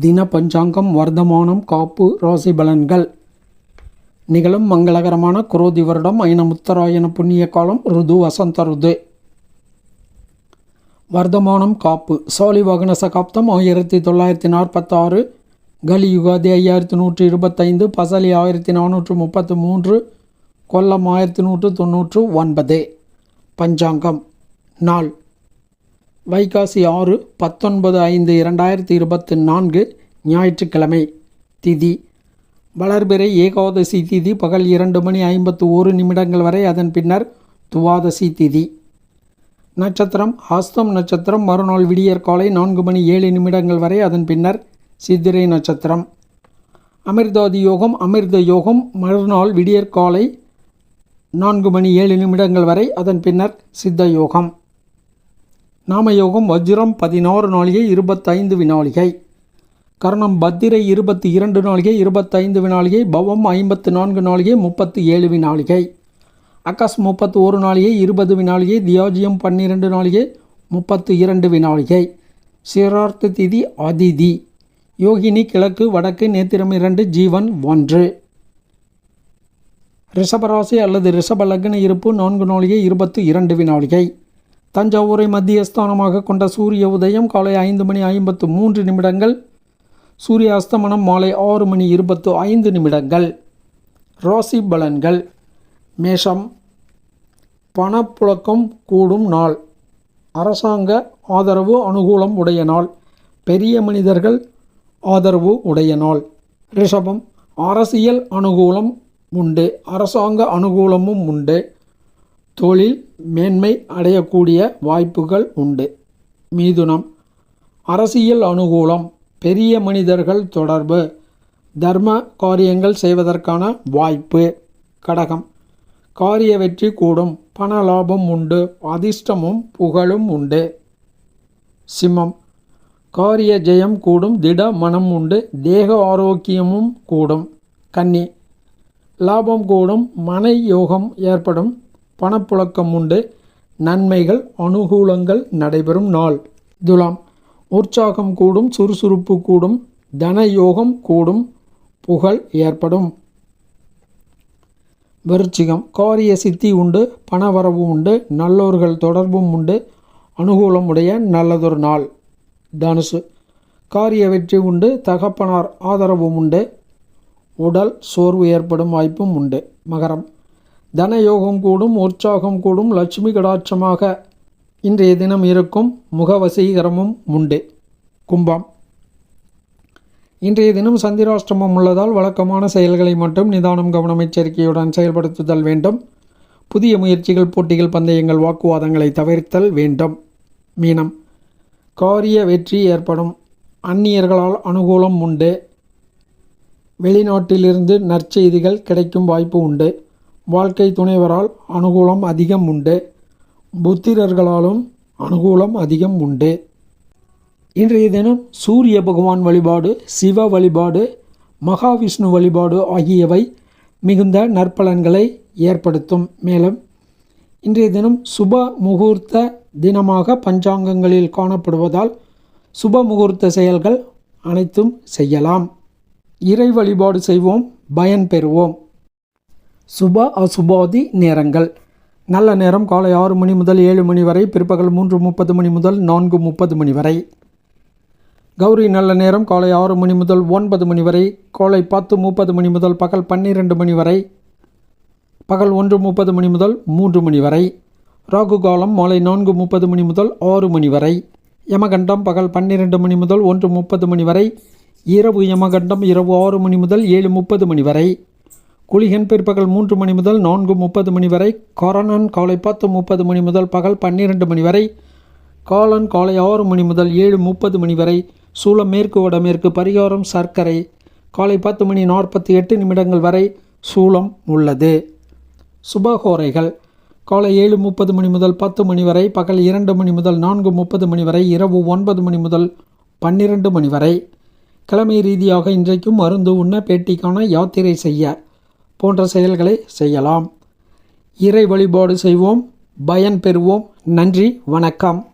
தின பஞ்சாங்கம் வர்த்தமானம் காப்பு ராசி பலன்கள். நிகழும் மங்களகரமான குரோதி வருடம் ஐன முத்தராயண புண்ணிய காலம் ருது வசந்த ருது. வர்த்தமானம் காப்பு. சோழி வாகன சகாப்தம் ஆயிரத்தி தொள்ளாயிரத்தி நாற்பத்தாறு. கலி யுகாதி ஐயாயிரத்தி நூற்றி இருபத்தைந்து. பசலி ஆயிரத்தி நானூற்று முப்பத்து மூன்று. கொல்லம் ஆயிரத்தி நூற்று தொண்ணூற்று ஒன்பது. பஞ்சாங்கம். நாள். வைகாசி ஆறு பத்தொன்பது ஐந்து இரண்டாயிரத்தி இருபத்தி நான்கு ஞாயிற்றுக்கிழமை திதி. வளர்பிறை ஏகாதசி திதி பகல் இரண்டு மணி ஐம்பத்து ஒரு நிமிடங்கள் வரை அதன் பின்னர் துவாதசி திதி. நட்சத்திரம் ஹஸ்தம் நட்சத்திரம் மறுநாள் விடியற் காலை நான்கு மணி ஏழு நிமிடங்கள் வரை அதன் பின்னர் சித்திரை நட்சத்திரம். அமிர்தாதி யோகம் அமிர்த யோகம் மறுநாள் விடியற் காலை நான்கு மணி ஏழு நிமிடங்கள் வரை அதன் பின்னர் சித்த யோகம். நாமயோகம் வஜ்ரம் பதினாறு நாளிகை இருபத்தைந்து வினாளிகை. கர்ணம் பத்திரை இருபத்தி இரண்டு நாளிகை இருபத்தைந்து வினாளிகை பவம் ஐம்பத்து நான்கு நாளிகை முப்பத்து ஏழு வினாளிகை. அகஸ் முப்பத்து ஒரு நாளிகை இருபது வினாளிகை தியாஜியம் பன்னிரெண்டு நாளிகை முப்பத்து இரண்டு வினாளிகை. சிரார்த்த திதி அதிதி. யோகினி கிழக்கு வடக்கு நேத்திரம் இரண்டு ஜீவன் ஒன்று. ரிஷபராசி அல்லது ரிஷப லக்ன இருப்பு நான்கு நாளிகை இருபத்து இரண்டு வினாளிகை. தஞ்சாவூரை மத்தியஸ்தானமாக கொண்ட சூரிய உதயம் காலை ஐந்து மணி ஐம்பத்து மூன்று நிமிடங்கள் சூரிய அஸ்தமனம் மாலை ஆறு மணி இருபத்து ஐந்து நிமிடங்கள். ராசி பலன்கள். மேஷம். பணப்புழக்கம் கூடும் நாள். அரசாங்க ஆதரவு அனுகூலம் உடைய நாள். பெரிய மனிதர்கள் ஆதரவு உடைய நாள். ரிஷபம். அரசியல் அனுகூலம் உண்டு. அரசாங்க அனுகூலமும் உண்டு. தொழில் மேன்மை அடையக்கூடிய வாய்ப்புகள் உண்டு. மீதுனம். அரசியல் அனுகூலம் பெரிய மனிதர்கள் தொடர்பு தர்ம காரியங்கள் செய்வதற்கான வாய்ப்பு கடகம். காரிய வெற்றி கூடும் பண லாபம் உண்டு அதிர்ஷ்டமும் புகழும் உண்டு. சிம்மம். காரிய ஜெயம் கூடும் திட மனம் உண்டு தேக ஆரோக்கியமும் கூடும். கன்னி. லாபம் கூடும் மன யோகம் ஏற்படும் பணப்புழக்கம் உண்டு. நன்மைகள் அனுகூலங்கள் நடைபெறும் நாள். துலாம் உற்சாகம் கூடும் சுறுசுறுப்பு கூடும் தன யோகம் கூடும் புகழ் ஏற்படும். விருச்சிகம் காரிய சித்தி உண்டு பணவரவு உண்டு நல்லோர்கள் தொடர்பும் உண்டு அனுகூலம் உடைய நல்லதொரு நாள். தனுசு காரிய வெற்றி உண்டு தகப்பனார் ஆதரவும் உண்டு உடல் சோர்வு ஏற்படும் வாய்ப்பும் உண்டு. மகரம் தனயோகம் கூடும் உற்சாகம் கூடும் லட்சுமி கடாட்சமாக இன்றைய தினம் இருக்கும் முகவசீகரமும் உண்டு. கும்பம். இன்றைய தினம் சந்திராஷ்டமம் உள்ளதால் வழக்கமான செயல்களை மட்டும் நிதானம் கவனம் எச்சரிக்கையுடன் செயல்படுத்துதல் வேண்டும். புதிய முயற்சிகள் போட்டிகள் பந்தயங்கள் வாக்குவாதங்களை தவிர்த்தல் வேண்டும். மீனம். காரிய வெற்றி ஏற்படும். அந்நியர்களால் அனுகூலம் உண்டு. வெளிநாட்டிலிருந்து நற்செய்திகள் கிடைக்கும் வாய்ப்பு உண்டு. வாழ்க்கை துணைவரால் அனுகூலம் அதிகம் உண்டு. புத்திரர்களாலும் அனுகூலம் அதிகம் உண்டு. இன்றைய தினம் சூரிய பகவான் வழிபாடு சிவ வழிபாடு மகாவிஷ்ணு வழிபாடு ஆகியவை மிகுந்த நற்பலன்களை ஏற்படுத்தும். மேலும் இன்றைய தினம் சுப முகூர்த்த தினமாக பஞ்சாங்கங்களில் காணப்படுவதால் சுப முகூர்த்த செயல்கள் அனைத்தும் செய்யலாம். இறை வழிபாடு செய்வோம் பயன் பெறுவோம். சுப அசுபாதி நேரங்கள். நல்ல நேரம் காலை ஆறு மணி முதல் ஏழு மணி வரை பிற்பகல் மூன்று முப்பது மணி முதல் நான்கு முப்பது மணி வரை. கௌரி நல்ல நேரம் காலை ஆறு மணி முதல் ஒன்பது மணி வரை காலை பத்து முப்பது மணி முதல் பகல் பன்னிரெண்டு மணி வரை பகல் ஒன்று முப்பது மணி முதல் மூன்று மணி வரை ராகு காலம் மாலை நான்கு முப்பது மணி முதல் ஆறு மணி வரை யமகண்டம் பகல் பன்னிரெண்டு மணி முதல் ஒன்று முப்பது மணி வரை இரவு யமகண்டம் இரவு ஆறு மணி முதல் ஏழு முப்பது மணி வரை குளிகன் பிற்பகல் மூன்று மணி முதல் நான்கு முப்பது மணி வரை கொரோனன் காலை பத்து முப்பது மணி முதல் பகல் பன்னிரெண்டு மணி வரை காலன் காலை ஆறு மணி முதல் ஏழு முப்பது மணி வரை சூளம் மேற்கு வடமேற்கு பரிகாரம் சர்க்கரை காலை பத்து மணி நாற்பத்தி எட்டு நிமிடங்கள் வரை சூளம் உள்ளது. சுபகோரைகள். காலை ஏழு முப்பது மணி முதல் பத்து மணி வரை பகல் இரண்டு மணி முதல் நான்கு முப்பது மணி வரை இரவு ஒன்பது மணி முதல் பன்னிரண்டு மணி வரை. கிழமை ரீதியாக இன்றைக்கும் மருந்து உண்ண பேட்டிக்கான யாத்திரை செய்ய போன்ற செயல்களை செய்யலாம். இறை வழிபாடு செய்வோம். பயன் பெறுவோம். நன்றி. வணக்கம்.